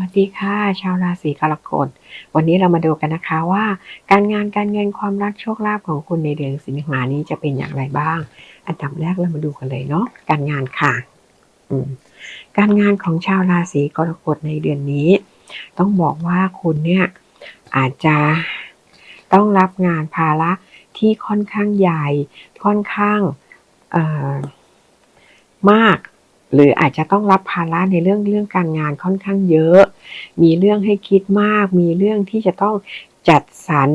วัสดีค่ะ ชาวราศีกรกฎ วันนี้เรามาดูกันนะคะว่า การงานการเงินความรักโชคลาภของคุณในเดือนสิงหานี้จะเป็นอย่างไรบ้าง อันดับแรกเรามาดูกันเลยเนาะการงานค่ะการงานของชาวราศีกรกฎในเดือนนี้ ต้องบอกว่าคุณเนี่ยอาจจะต้องรับงานภาระที่ค่อนข้างใหญ่ ค่อนข้างมาก หรืออาจจะต้องรับภาระในเรื่องเรื่องการงานค่อนข้างเยอะ มีเรื่องให้คิดมาก มีเรื่องที่จะต้องจัดสรร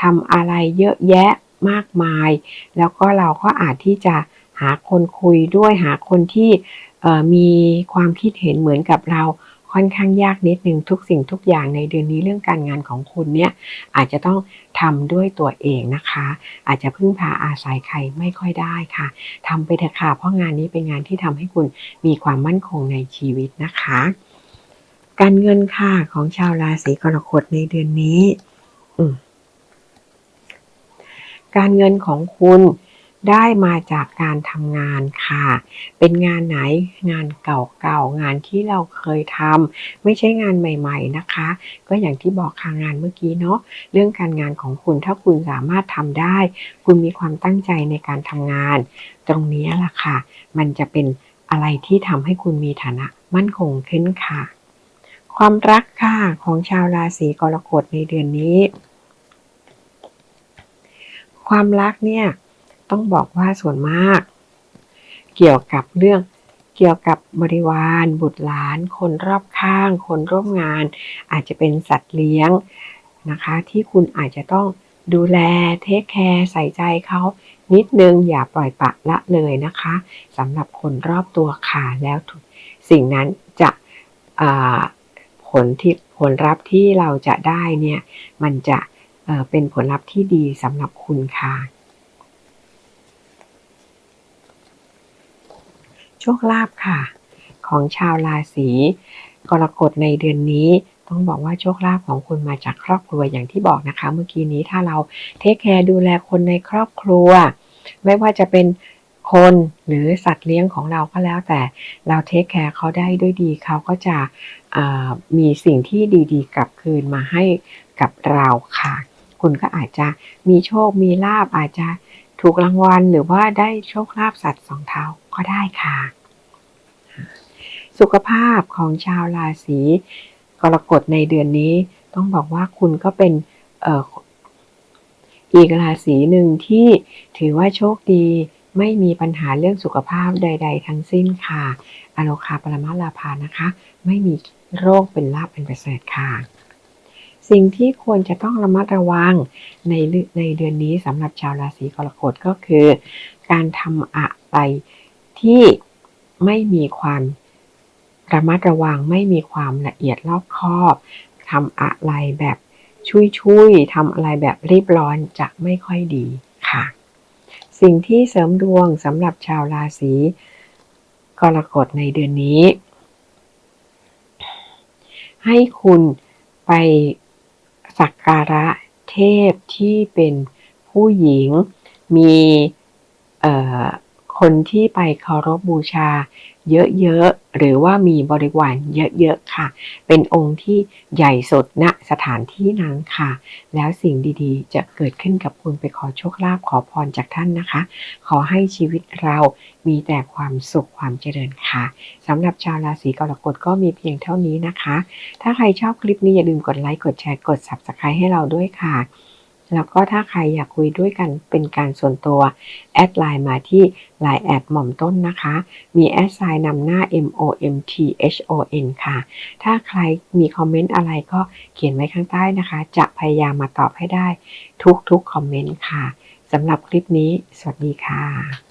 ทำอะไรเยอะแยะมากมาย แล้วก็เราก็อาจที่จะหาคนคุยด้วยหาคนที่มีความคิดเห็นเหมือนกับเรา ค่อนข้างยากนิดนึงทุกสิ่งทุกอย่างในเดือนนี้เรื่องการงานของคุณเนี่ยอาจจะต้องทำด้วยตัวเองนะคะ อาจจะพึ่งพาอาศัยใครไม่ค่อยได้ค่ะทำไปเถอะค่ะเพราะงานนี้เป็นงานที่ทำให้คุณมีความมั่นคงในชีวิตนะคะ การเงินค่ะของชาวราศีกรกฎในเดือนนี้ การเงินของคุณ ได้มาจากการทำงานค่ะ เป็นงานไหนงานเก่าๆ งานที่เราเคยทำไม่ใช่งานใหม่ ๆนะคะ ก็อย่างที่บอกค่ะงานเมื่อกี้เนาะเรื่องการงานของคุณถ้าคุณสามารถทำได้ คุณมีความตั้งใจในการทำงาน ตรงนี้ล่ะค่ะ มันจะเป็นอะไรที่ทำให้คุณมีฐานะมั่นคงขึ้นค่ะ ความรักค่ะของชาวราศีกรกฎในเดือนนี้ ความรักเนี่ย ต้องบอกว่าส่วนมาก เกี่ยวกับเรื่องเกี่ยวกับบริวาร บุตรหลาน คนรอบข้าง คนร่วมงาน อาจจะเป็นสัตว์เลี้ยงนะคะ ที่คุณอาจจะต้องดูแลเทคแคร์ใส่ใจเขานิดนึงอย่าปล่อยปะละเลยนะคะสำหรับคนรอบตัวค่ะแล้วสิ่งนั้นจะผลที่ผลลัพธ์ที่เราจะได้เนี่ย มันจะเป็นผลลัพธ์ที่ดีสำหรับคุณค่ะ โชคลาภค่ะ ของชาวราศีกรกฎในเดือนนี้ต้องบอกว่าโชคลาภของคุณมาจากครอบครัวอย่างที่บอกนะคะ เมื่อกี้นี้ถ้าเราเทคแคร์ดูแลคนในครอบครัว ไม่ว่าจะเป็นคนหรือสัตว์เลี้ยงของเราก็แล้วแต่เราเทคแคร์เขาได้ด้วยดีเขาก็จะมีสิ่งที่ดีๆ กลับคืนมาให้กับเราค่ะ คุณก็อาจจะมีโชคมีลาบอาจจะ ถูกรางวัลหรือว่าได้โชคลาภสัตว์สองเท้าก็ได้ค่ะ สุขภาพของชาวราศีกรกฎในเดือนนี้ ต้องบอกว่าคุณก็เป็นอีกราศีหนึ่งที่ถือว่าโชคดีไม่มีปัญหาเรื่องสุขภาพใด ๆ ทั้งสิ้นค่ะ อโลคาปรมาลาภานะคะ ไม่มีโรคเป็นลาภเป็นประเสริฐค่ะ สิ่งที่ควรจะต้องระมัดระวังในในเดือนนี้สำหรับชาวราศีกรกฎก็คือ การทำอะไรที่ไม่มีความระมัดระวังไม่มีความละเอียดรอบคอบทำอะไรแบบชุยๆทำอะไรแบบรีบร้อนจะไม่ค่อยดีค่ะ สิ่งที่เสริมดวงสำหรับชาวราศีกรกฎในเดือนนี้ ให้คุณไป สักการะเทพที่เป็นผู้หญิงมีคนที่ไปเคารพบูชา เยอะๆ หรือว่ามีบริวารเยอะๆ ค่ะ เป็นองค์ที่ใหญ่สุดณสถานที่นั้นค่ะ แล้วสิ่งดีๆ จะเกิดขึ้นกับคุณไปขอโชคลาภขอพรจากท่านนะคะ ขอให้ชีวิตเรามีแต่ความสุขความเจริญค่ะสำหรับชาวราศีกรกฎก็มีเพียงเท่านี้นะคะ ถ้าใครชอบคลิปนี้อย่าลืมกดไลค์กดแชร์กด subscribe ให้เราด้วยค่ะ แล้วก็ถ้าใครอยากคุยด้วยกันเป็นการส่วนตัว แอดไลน์มาที่ Line แอดหม่อมต้นนะคะ มีแอดไซน์นำหน้า M O M T H O N ค่ะ ถ้าใครมีคอมเมนต์อะไรก็เขียนไว้ข้างใต้นะคะ จะพยายามมาตอบให้ได้ทุกๆคอมเมนต์ค่ะสำหรับคลิปนี้ สวัสดีค่ะ